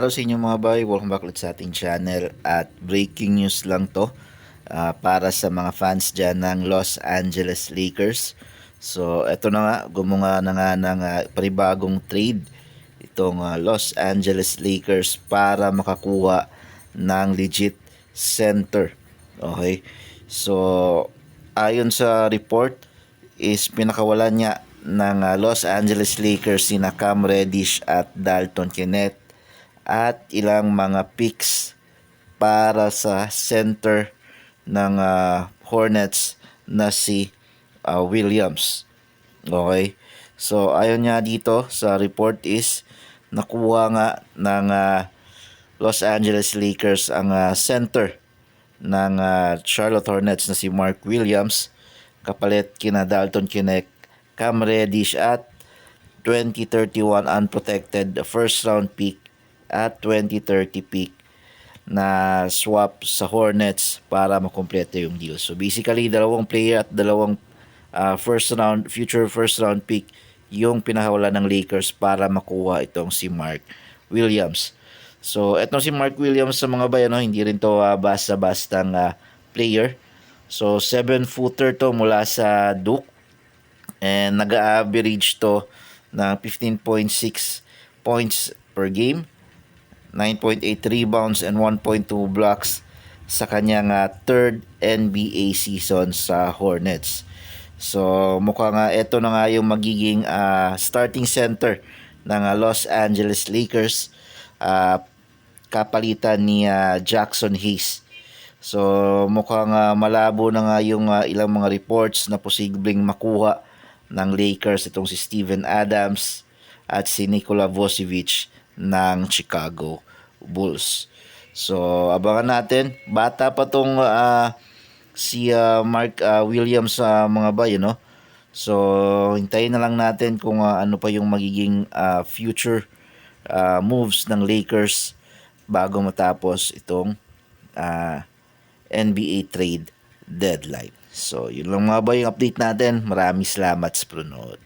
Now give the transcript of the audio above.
Hello sa inyo mga boy, welcome back ulit sa ating channel at breaking news lang to ah, para sa mga fans dyan ng Los Angeles Lakers. So eto na nga, gumunga na nga ng ah, panibagong trade itong ah, Los Angeles Lakers para makakuha ng legit center. Okay? So ayon sa report is pinakawalan niya ng ah, Los Angeles Lakers sina Cam Reddish at Dalton Kenneth at ilang mga picks para sa center ng ah, Hornets na si ah, Williams. Okay? So ayon nga dito sa report is nakuha nga ng ah, Los Angeles Lakers ang ah, center ng ah, Charlotte Hornets na si Mark Williams kapalit kina Dalton Kinect, Cam Reddish at 2031 unprotected first round pick at 2030 pick na swap sa Hornets para makumpleto yung deal. So basically, dalawang player at dalawang ah, first round, future first round pick yung pinahawala ng Lakers para makuha itong si Mark Williams. So, etong si Mark Williams sa mga bayan, no, hindi rin to ah, basta-bastang ah, player. So, 7-footer to mula sa Duke and nag-average to ng 15.6 points per game, 9.8 rebounds and 1.2 blocks sa kanyang ah, third NBA season sa Hornets. So mukha nga ito na nga yung magiging ah, starting center ng ah, Los Angeles Lakers ah, kapalitan ni ah, Jackson Hayes. So mukhang ah, malabo na nga yung ah, ilang mga reports na posibleng makuha ng Lakers itong si Steven Adams at si Nikola Vucevic ng Chicago Bulls. So abangan natin, bata pa tong ah, si ah, Mark ah, Williams sa mga bayo no. So hintayin na lang natin kung ah, ano pa yung magiging ah, future ah, moves ng Lakers bago matapos itong ah, NBA trade deadline. So, yun lang mga ba yung update natin. Maraming salamat sa panonood.